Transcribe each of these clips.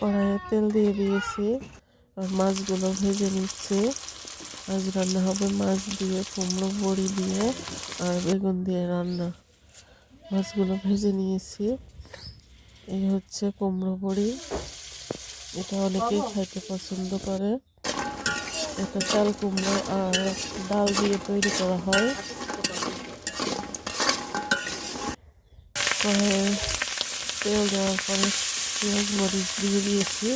কড়াইয়ে তেল দিয়ে দিয়েছি আর মাছগুলো ভেজে নিচ্ছি। আজ রান্না হবে মাছ দিয়ে, কুমড়ো, বড়ি দিয়ে আর বেগুন দিয়ে রান্না। মাছগুলো ভেজে নিয়েছি। এই হচ্ছে কুমড়ো, বড়ি। এটা অনেকেই খাইতে পছন্দ করে। এটা চাল কুমড়ো আর ডাল দিয়ে তৈরি করা হয়। তেল দেওয়ার পরে পেঁয়াজ, মরিচ দিয়ে দিয়েছি।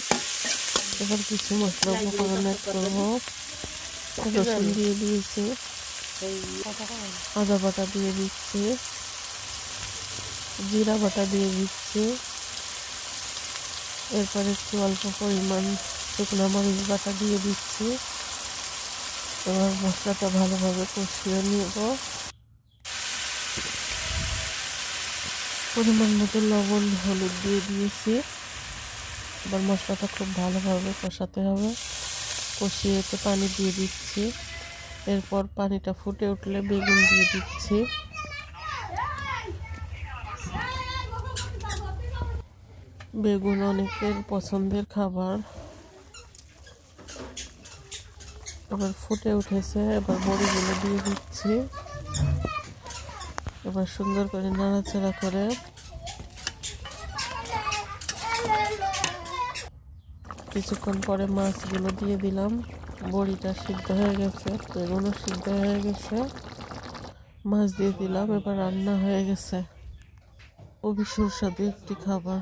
এবার কিছু মশলা উপকরণ করব। রসুন দিয়ে দিয়েছি। আদা বাটা দিয়ে দিচ্ছি। জিরা বাটা দিয়ে দিচ্ছি। এরপর একটু অল্প পরিমাণ শুকনো মরিচ বাটা দিয়ে দিচ্ছি। এবার মশলাটা ভালোভাবে কষিয়ে নেব। পরিমাণ মতো লবণ, হলুদ দিয়ে দিয়েছি। এবার মশলাটা খুব ভালোভাবে কষাতে হবে। কষিয়ে এতে পানি দিয়ে দিচ্ছি। এরপর পানিটা ফুটে উঠলে বেগুন দিয়ে দিচ্ছি। বেগুন অনেকের পছন্দের খাবার। এবার ফুটে উঠেছে, এবার বড়িগুলো দিয়ে দিচ্ছি। এবার সুন্দর করে নাড়াচাড়া করে। কিছুক্ষণ পরে মাছগুলো দিয়ে দিলাম। বড়িটা সিদ্ধ হয়ে গেছে, বেগুনও সিদ্ধ হয়ে গেছে। মাছ দিয়ে দিলাম, এবার রান্না হয়ে গেছে। অভিশুর সুস্বাদু একটি খাবার।